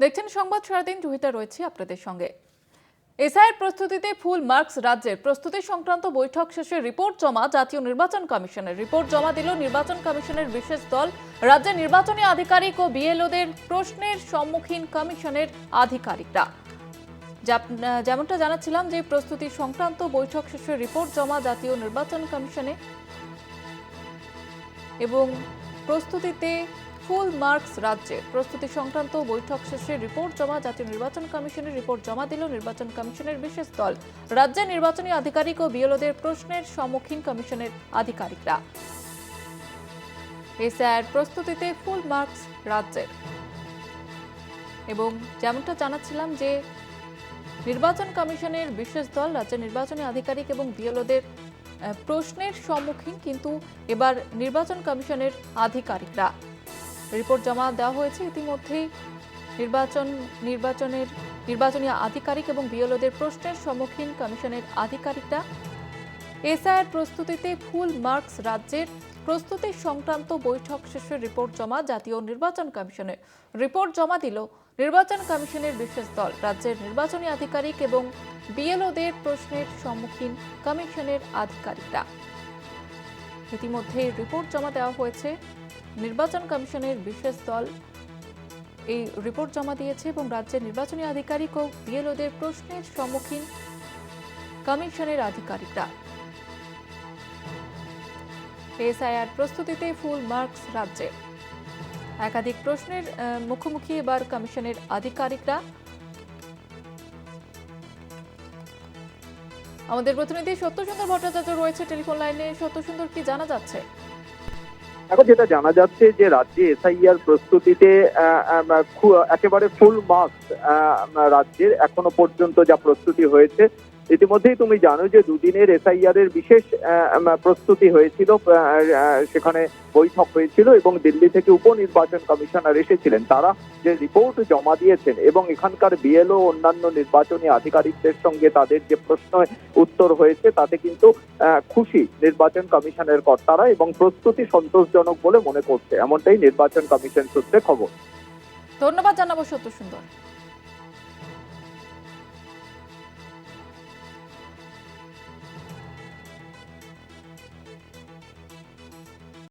দেখছেন সংবাদ সারাদিন জুহিতা রয়েছে আপনাদের সঙ্গে। এসআইয়ের প্রস্তুতিতে ফুল মার্কস রাজ্যের প্রস্তুতি সংক্রান্ত বৈঠক শেষে রিপোর্ট জমা, জাতীয় নির্বাচন কমিশনের রিপোর্ট জমা দিল নির্বাচন কমিশনের বিশেষ দল। রাজ্যের নির্বাচনী আধিকারিক ও বিএলওদের প্রশ্নের সম্মুখীন কমিশনের আধিকারিকরা। যেমনটা জানাচ্ছিলাম যে প্রস্তুতি সংক্রান্ত বৈঠক শেষে রিপোর্ট জমা জাতীয় নির্বাচন কমিশনে এবং প্রস্তুতিতে ফুল মার্কস রাজ্যে প্রস্তুতি সংক্রান্ত বৈঠক শেষে রিপোর্ট জমা, জাতীয় নির্বাচন কমিশনের রিপোর্ট জমা দিল নির্বাচন কমিশনের বিশেষ দল। রাজ্যের নির্বাচনী আধিকারিক ও বিএলওদের প্রশ্নের সম্মুখীন কমিশনের আধিকারিকরা। এসআইয়ের প্রস্তুতিতে ফুল মার্কস রাজ্যের। এবং যেমনটা জানাচ্ছিলাম যে নির্বাচন কমিশনের বিশেষ দল, রাজ্যের নির্বাচনী আধিকারিক এবং বিএলওদের প্রশ্নের সম্মুখীন কিন্তু এবার নির্বাচন কমিশনের আধিকারিকরা। রিপোর্ট জমা দেওয়া হয়েছে। ইতিমধ্যেই নির্বাচন, নির্বাচনের, নির্বাচনী আধিকারিক এবং বিএলওদের প্রশ্নের সম্মুখীন কমিশনের আধিকারিকরা এসআইয়ের প্রস্তুতিতে ফুল মার্কস রাজ্যের প্রস্তুতি সংক্রান্ত বৈঠক শেষে রিপোর্ট জমা জাতীয় নির্বাচন কমিশনের রিপোর্ট জমা দিল নির্বাচন কমিশনের বিশেষ দল। রাজ্যের নির্বাচনী আধিকারিক এবং বিএলওদের প্রশ্নের সম্মুখীন কমিশনের আধিকারিকরা। ইতিমধ্যে রিপোর্ট জমা দেওয়া হয়েছে। নির্বাচন কমিশনের বিশেষ দল এই রিপোর্ট জমা দিয়েছে এবং রাজ্যের নির্বাচনী আধিকারিক ও বিএলওদের প্রশ্নের সম্মুখীন কমিশনের আধিকারিকরা। এসআইআর প্রস্তুতিতে ফুল মার্কস রাজ্যে। একাধিক প্রশ্নের মুখোমুখি এবার কমিশনের আধিকারিকরা। আমাদের প্রতিনিধি সত্যসুন্দর ভট্টাচার্য রয়েছে টেলিফোন লাইনে। সত্যসুন্দর, কি জানা যাচ্ছে? এখন যেটা জানা যাচ্ছে যে রাজ্যে এসআইআর প্রস্তুতিতে একেবারে ফুল মার্কস রাজ্যের এখনও পর্যন্ত যা প্রস্তুতি হয়েছে, ইতিমধ্যেই তুমি জানো যে দুদিনের এসআইআর এর বিশেষ প্রস্তুতি হয়েছিল সেখানে বৈঠক হয়েছিল এবং দিল্লি থেকে উপনির্বাচন কমিশনার এসেছিলেন। তারা যে রিপোর্ট জমা দিয়েছেন এবং এখানকার বিএলও অন্যান্য নির্বাচনী আধিকারিকদের সঙ্গে তাদের যে প্রশ্ন উত্তর হয়েছে, তাতে কিন্তু খুশি নির্বাচন কমিশনের কর্তারা এবং প্রস্তুতি সন্তোষজনক বলে মনে করছে। এমনটাই নির্বাচন কমিশন সূত্রে খবর। ধন্যবাদ জানাব সত্যসুন্দর।